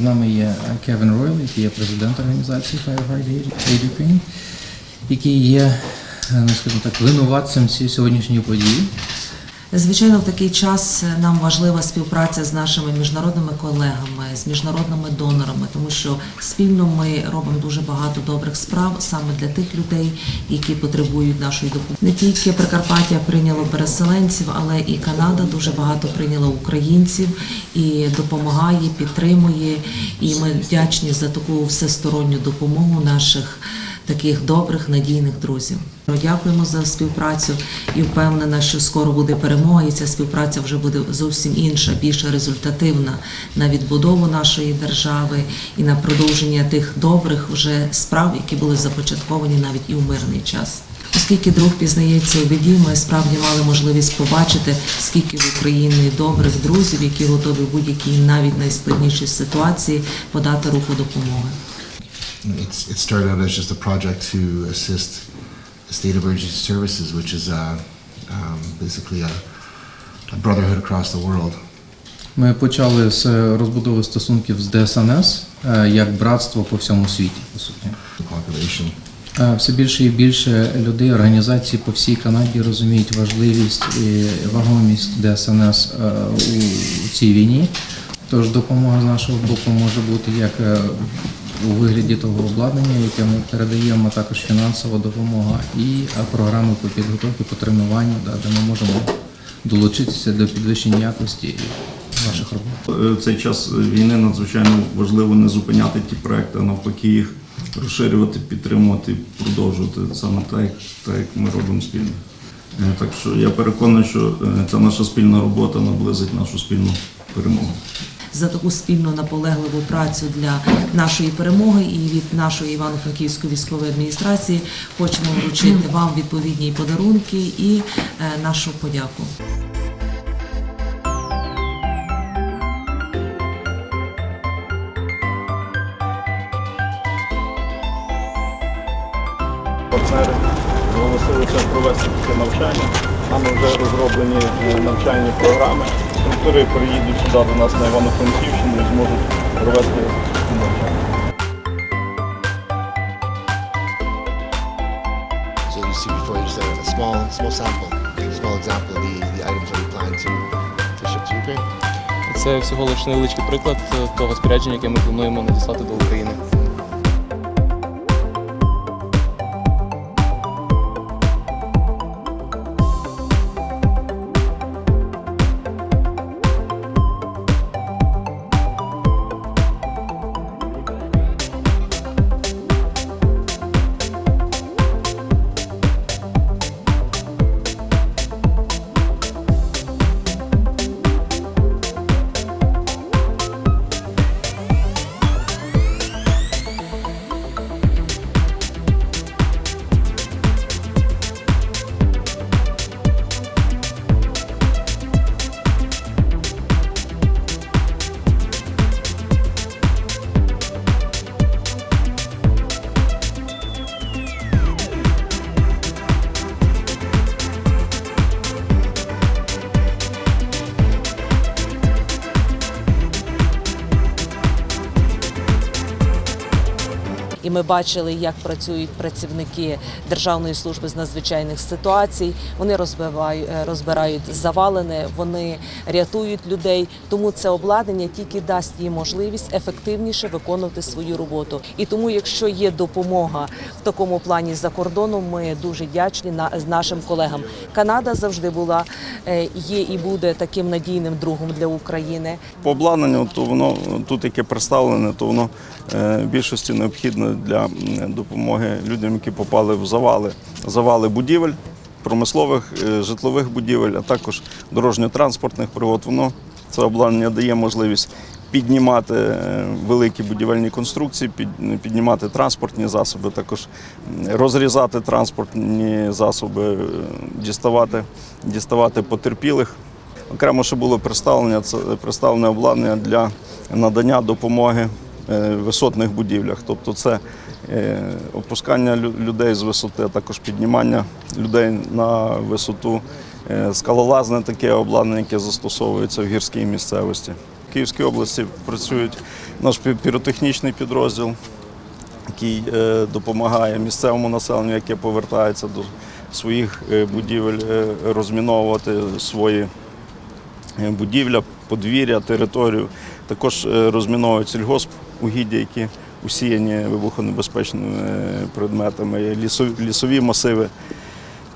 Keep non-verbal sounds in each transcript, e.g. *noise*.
З нами є Кевін Ройл, який є президент організації Firefight Aid Ukraine, який є, е, ну, скажімо так, винуватцем цієї сьогоднішньої події. Звичайно, в такий час нам важлива співпраця з нашими міжнародними колегами, з міжнародними донорами, тому що спільно ми робимо дуже багато добрих справ саме для тих людей, які потребують нашої допомоги. Не тільки Прикарпаття прийняло переселенців, але і Канада дуже багато прийняла українців і допомагає, підтримує. І ми вдячні за таку всесторонню допомогу наших таких добрих надійних друзів. Дякуємо за співпрацю і впевнена, що скоро буде перемога, і ця співпраця вже буде зовсім інша, більш результативна на відбудову нашої держави і на продовження тих добрих вже справ, які були започатковані навіть і у мирний час. Оскільки друг пізнається у біді, ми справді мали можливість побачити, скільки в Україні добрих друзів, які готові в будь-якій навіть найскладнішій ситуації подати руку допомоги. It started out as just a project to assist the state emergency services, which is uh, um, basically a, a brotherhood across the world. Ми почали з розбудови стосунків з ДСНС е, як братство по всьому світі, по суті. The population. Е, Все більше і більше людей, організацій по всій Канаді розуміють важливість і вагомість ДСНС е, у цій війні. Тож допомога з нашого боку може бути як е, у вигляді того обладнання, яке ми передаємо, також фінансова допомога і е, програми по підготовці, по тренуванню, де ми можемо долучитися до підвищення якості наших робот. Е, Цей час війни надзвичайно важливо не зупиняти ті проекти, а навпаки їх розширювати, підтримувати, продовжувати саме так, так як ми робимо спільно. Е, Так що я переконаний, що ця наша спільна робота наблизить нашу спільну перемогу. За таку спільну наполегливу працю для нашої перемоги і від нашої Івано-Франківської військової адміністрації хочемо вручити *clears throat* вам відповідні подарунки і е, нашу подяку. партнери зголосилися провести таке навчання. Нами вже розроблені е, навчальні програми. Структури приїдуть сюди до нас на Івано-Франківщину і зможуть провести навчання. So you see before you just a, a small, small sample, small example of the, the items that we plan to, to ship to Ukraine. Це всього лише невеличкий приклад того спорядження, яке ми плануємо надіслати до України. Ми бачили, як працюють працівники Державної служби з надзвичайних ситуацій. Вони е, розбирають завалене, вони рятують людей. Тому це обладнання тільки дасть їм можливість ефективніше виконувати свою роботу. І тому, якщо є допомога в такому плані за кордоном, ми дуже вдячні на нашим колегам. Канада завжди була, е, є і буде таким надійним другом для України. По обладнанню, то воно тут яке представлене, то воно е, в більшості необхідне для допомоги людям, які попали в завали, завали будівель, промислових, е, житлових будівель, а також дорожньо-транспортних пригод. Воно це обладнання дає можливість піднімати е, великі будівельні конструкції, піднімати транспортні засоби, також розрізати транспортні засоби, е, діставати, діставати потерпілих. Окремо ще було представлення це представлене обладнання для надання допомоги висотних будівлях. Тобто це е, опускання лю- людей з висоти, а також піднімання людей на висоту, е, скалолазне таке обладнання, яке застосовується в гірській місцевості. Київській області працюють наш пі- піротехнічний підрозділ, який е, допомагає місцевому населенню, яке повертається до своїх е, будівель, е, розміновувати свої е, будівля, подвір'я, територію. Також е, розміновують сільгосп угіддя, які усіяні вибухонебезпечними е, предметами, лісові, лісові масиви.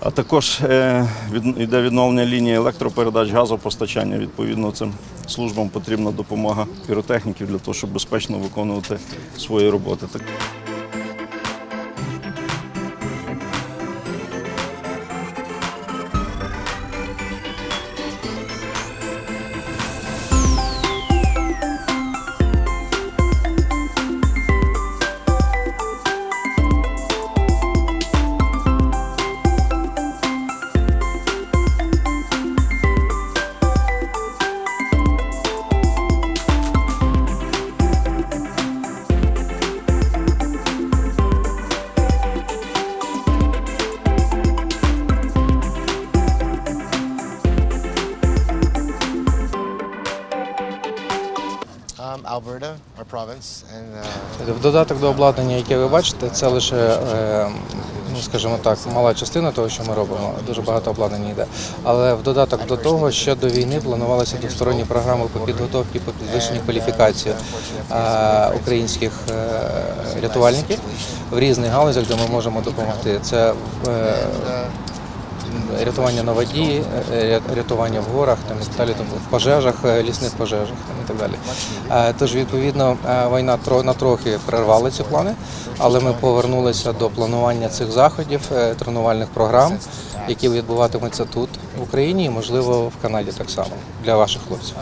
А також е, йде відновлення лінії електропередач, газопостачання. Відповідно, цим службам потрібна допомога піротехніків для того, щоб безпечно виконувати свої роботи. Додаток до обладнання, яке ви бачите, це лише, е, ну скажімо так, мала частина того, що ми робимо. Дуже багато обладнання йде. Але в додаток до того, ще до війни планувалися двосторонні програми по підготовці, по підвищенню кваліфікації е, українських е, рятувальників в різних галузях, де ми можемо допомогти. Це е, рятування на воді, е, рятування в горах, там і далі, тобто в пожежах, е, лісних пожежах там, і так далі. Е, Тож, відповідно, е, війна на трохи перервала ці плани, але ми повернулися до планування цих заходів, е, тренувальних програм, які відбуватимуться тут, в Україні, і можливо в Канаді так само для ваших хлопців.